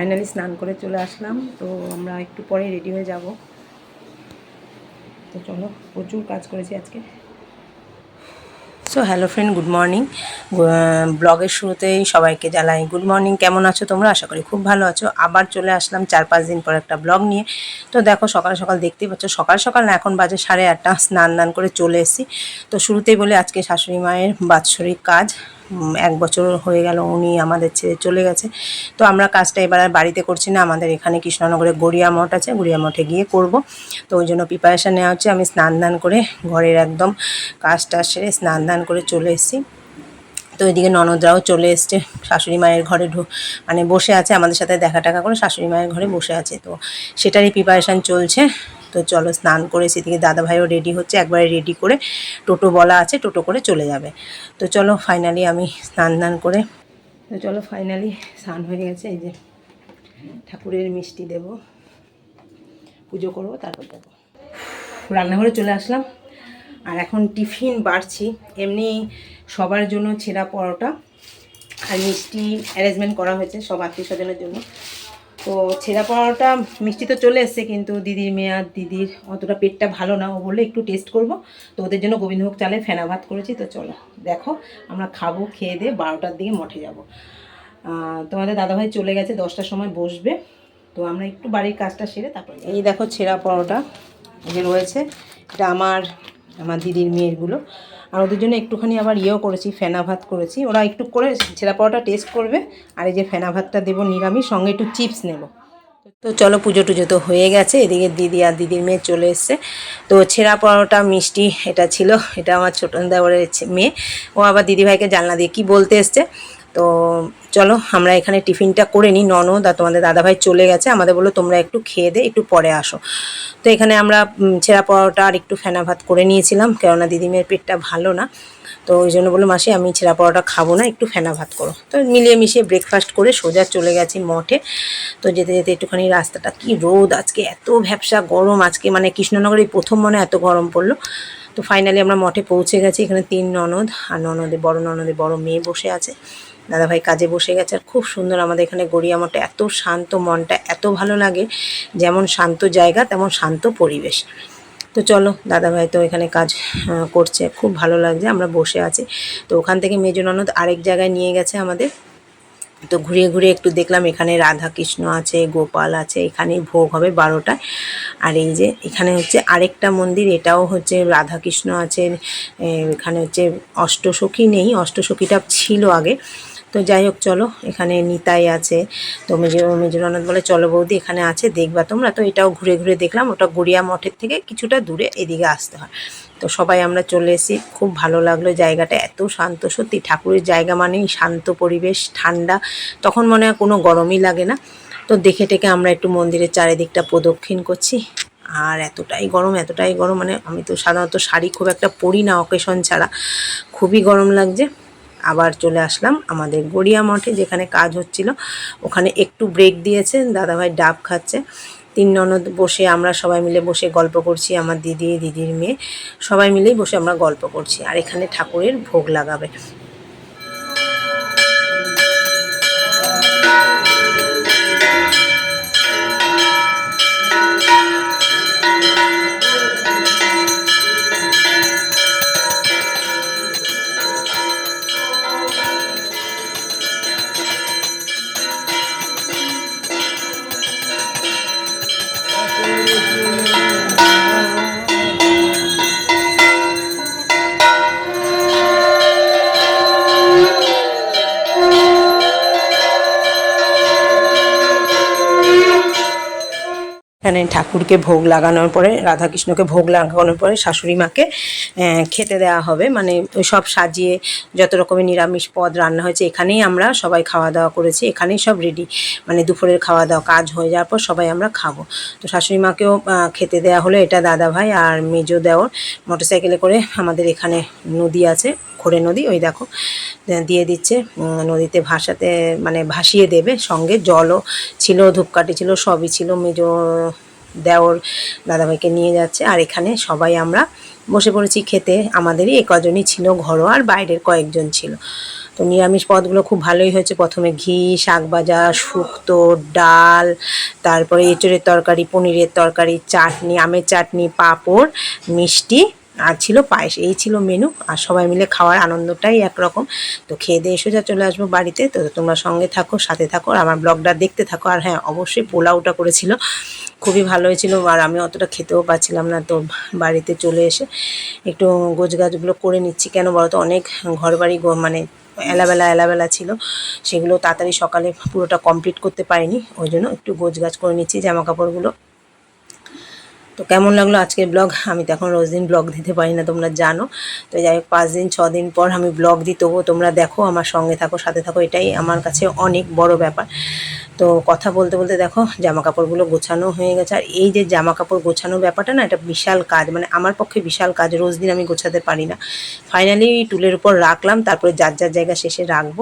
Finally স্নান করে চলে আসলাম, তো আমরা একটু পরে রেডি হয়ে যাব। তো চলো, প্রচুর কাজ করেছি আজকে। So hello friend good morning ব্লগের শুরুতেই সবাইকে জানাই গুড মর্নিং কেমন আছো তোমরা? আশা করি খুব ভালো আছো। আবার চলে আসলাম চার পাঁচ দিন পর একটা ব্লগ নিয়ে। তো দেখো, সকাল সকাল দেখতেই পাচ্ছ, সকাল সকাল না, এখন বাজে সাড়ে আটটা, স্নান দান করে চলে এসেছি। তো শুরুতেই বলে, আজকে শাশুড়ি মায়ের বাৎসরিক কাজ। এক বছর হয়ে গেল উনি আমাদের ছেড়ে চলে গেছে। তো আমরা কাজটা এবার আর বাড়িতে করছি না, আমাদের এখানে কৃষ্ণনগরে গড়িয়া মঠ আছে, গড়িয়া মঠে গিয়ে করব। তো ওই জন্য প্রিপারেশান নেওয়া হচ্ছে, আমি স্নান দান করে ঘরের একদম কাজটা সেরে স্নান দান করে চলে এসেছি। তো এদিকে ননদরাও চলে এসছে, শাশুড়ি মায়ের ঘরে ঢু মানে বসে আছে, আমাদের সাথে দেখা টাকা করে শাশুড়ি মায়ের ঘরে বসে আছে। তো সেটারই প্রিপারেশান চলছে। তো চলো স্নান করে সেদিকে দাদা ভাইও রেডি হচ্ছে, একবারে রেডি করে টোটো বলা আছে, টোটো করে চলে যাবে। তো চলো ফাইনালি আমি স্নান দান করে, তো চলো ফাইনালি স্নান হয়ে গেছে, এই যে ঠাকুরের মিষ্টি দেব। পুজো করব, তারপর দেবো। রান্নাঘরে চলে আসলাম, আর এখন টিফিন বাড়ছি। এমনি সবার জন্য ছেঁড়া পরোটা আর মিষ্টি অ্যারেঞ্জমেন্ট করা হয়েছে সব আত্মীয় স্বজনের জন্য। তো ছেঁড়া পরোটা মিষ্টি তো চলে এসছে, কিন্তু দিদির মেয়ে আর দিদির অতটা পেটটা ভালো না। ও বললে, একটু টেস্ট করব। তো ওদের জন্য গোবিন্দভোগ চালে ফেনা ভাত করেছি, তো চলো দেখো, আমরা খাব, খেয়ে দিয়ে বারোটার দিকে মঠে যাব। তোমাদের দাদাভাই চলে গেছে, দশটার সময় বসবে। তো আমরা একটু বাড়ির কাজটা সেরে তারপরে এই দেখো ছেঁড়া পরোটা যে রয়েছে। এটা আমার আমার দিদির মেয়েরগুলো আর ওদের জন্য একটুখানি আবার ইয়েও করেছি, ফেনা ভাত করেছি। ওরা একটু করে ছেঁড়া পরোটা টেস্ট করবে। আর এই যে ফেনা ভাতটা দেবো নিরামিষ, সঙ্গে একটু চিপস নেব। তো চলো পুজো টুজো তো হয়ে গেছে, এদিকে দিদি আর দিদির মেয়ে চলে এসছে। তো ছেঁড়া পরোটা মিষ্টি এটা ছিল, এটা আমার ছোট দেওয়ারের মেয়ে। ও আবার দিদিভাইকে জানলা দিয়ে কি বলতে এসছে? তো চলো, আমরা এখানে টিফিনটা করে নিই। ননদ আর তোমাদের দাদাভাই চলে গেছে। আমাদের বলল, তোমরা একটু খেয়ে দে, একটু পরে আসো। তো এখানে আমরা ছেঁড়া পরোটা আর একটু ফেনা ভাত করে নিয়েছিলাম, কেননা দিদিমের পেটটা ভালো না। তো ওই জন্য বলল, মাসি, আমি ছেঁড়া পরোটা খাব না, একটু ফেনা ভাত করো। তো মিলিয়ে মিশিয়ে ব্রেকফাস্ট করে সোজা চলে গেছি মঠে। তো যেতে যেতে একটুখানি রাস্তাটা, কি রোদ আজকে, এত ভ্যাবসা গরম আজকে মানে কৃষ্ণনগরে প্রথম মনে এত গরম পড়ল। তো ফাইনালি আমরা মঠে পৌঁছে গেছি, এখানে তিন ননদ, আর ননদে, বড় ননদে বড় মেয়ে বসে আছে। দাদাভাই কাজে বসে গেছে। আর খুব সুন্দর আমাদের এখানে গড়িয়া মঠে এত শান্ত মনটা, এত ভালো লাগে। যেমন শান্ত জায়গা, তেমন শান্ত পরিবেশ। তো চলো, দাদাভাই তো এখানে কাজ করছে। খুব ভালো লাগছে, আমরা বসে আছি। তো ওখান থেকে মেজো ননদ আরেক জায়গায় নিয়ে গেছে আমাদের। তো ঘুরিয়ে ঘুরিয়ে একটু দেখলাম এখানে রাধা কৃষ্ণ আছে, গোপাল আছে এখানে ভোগ হবে বারোটায়। আর এই যে, এখানে হচ্ছে আরেকটা মন্দির, এটাও হচ্ছে রাধা কৃষ্ণ আছে এখানে হচ্ছে অষ্টসখী নেই, অষ্টসখীটা ছিল আগে। তো যাই হোক, চলো, এখানে নিতাই আছে। তো মেজর মেজরানন্দ বলে, চলো বৌদি, এখানে আছে, দেখবা তোমরা। তো এটাও ঘুরে ঘুরে দেখলাম, ওটা গড়িয়া মঠের থেকে কিছুটা দূরে এদিকে আসতে হয়। তো সবাই আমরা চলে এসেছি, খুব ভালো লাগল জায়গাটা, এত শান্ত, সত্যি ঠাকুরের জায়গা মানেই শান্ত পরিবেশ, ঠান্ডা, তখন মনে হয় কোনো গরমই লাগে না। তো দেখে টেকে আমরা একটু মন্দিরের চারিদিকটা প্রদক্ষিণ করছি। আর এতটাই গরম এতটাই গরম মানে আমি তো সাধারণত শাড়ি খুব একটা পরি না অকেশন ছাড়া। খুবই গরম লাগছে। আবার চলে আসলাম আমাদের গড়িয়া মঠে, যেখানে কাজ হচ্ছিল। ওখানে একটু ব্রেক দিয়েছে দাদাভাই ডাব খাচ্ছে। তিন ননদ বসে আমরা সবাই মিলে বসে গল্প করছি, আমার দিদি, দিদির মেয়ে। সবাই মিলেই বসে আমরা গল্প করছি। আর এখানে ঠাকুরের ভোগ লাগাবে। এখানে ঠাকুরকে ভোগ লাগানোর পরে, রাধাকৃষ্ণকে ভোগ লাগানোর পরে শাশুড়ি মাকে খেতে দেওয়া হবে। মানে ওই সব সাজিয়ে যত রকমের নিরামিষ পদ রান্না হয়েছে, এখানেই আমরা সবাই খাওয়া দাওয়া করেছি। এখানেই সব রেডি মানে দুপুরের খাওয়া দাওয়া কাজ হয়ে যাওয়ার পর সবাই আমরা খাব। তো শাশুড়ি মাকেও খেতে দেওয়া হলো, এটা দাদা ভাই আর মেজো দেওর। মোটরসাইকেলে করে আমাদের এখানে নদী আছে। খোরে নদী, ওই দেখো দিয়ে দিচ্ছে নদীতে ভাসাতে মানে ভাসিয়ে দেবে সঙ্গে জলও ছিল, ধূপকাঠি ছিল, সবই ছিল, মেজো দেওর দাদাভাইকে নিয়ে যাচ্ছে, আর এখানে সবাই আমরা বসে পড়েছি খেতে, আমাদেরই এ কজনই ছিল ঘরোয়া, আর বাইরের কয়েকজন ছিল। তো নিরামিষ পদগুলো খুব ভালোই হয়েছে, প্রথমে ঘি, শাক ভাজা, শুক্তো, ডাল, তারপরে এঁচড়ের তরকারি, পনিরের তরকারি, চাটনি, আমের চাটনি, পাঁপড়, মিষ্টি আর ছিল পায়েস, এই ছিল মেনু আর সবাই মিলে খাওয়ার আনন্দটাই একরকম। তো খেয়ে দিয়ে সোজা চলে আসব বাড়িতে, তো তোমরা সঙ্গে থাকো, সাথে থাকো, আর আমার ব্লগটা দেখতে থাকো। আর হ্যাঁ অবশ্যই পোলাওটা করেছিল, খুবই ভালো হয়েছিল, আর আমি অতটা খেতেও পাচ্ছিলাম না, তো বাড়িতে চলে এসে একটু গোছ গাছগুলো করে নিচ্ছি। কেন বলতো, অনেক ঘর বাড়ি মানে এলাবেলা এলাবেলা ছিল, সেগুলো তাড়াতাড়ি সকালে পুরোটা কমপ্লিট করতে পারিনি, ওই জন্য একটু গোছ গাছ করে নিচ্ছি, জামা কাপড়গুলো। তো কেমন লাগল আজকের ব্লগ আমি তো এখন রোজ দিন ব্লগ দিতে পারি না, তোমরা জানো। তো যাই হোক, পাঁচ দিন, ছ দিন পর আমি ব্লগ দিই, তবুও তোমরা দেখো, আমার সঙ্গে থাকো, সাথে থাকো, এটাই আমার কাছে অনেক বড় ব্যাপার। তো কথা বলতে বলতে দেখো জামা কাপড়গুলো গোছানো হয়ে গেছে। আর এই যে জামা কাপড় গোছানো ব্যাপারটা না, এটা বিশাল কাজ মানে আমার পক্ষে বিশাল কাজ, রোজ দিন আমি গোছাতে পারি না। ফাইনালি টুলের উপর রাখলাম, তারপরে যার যার জায়গা শেষে রাখব।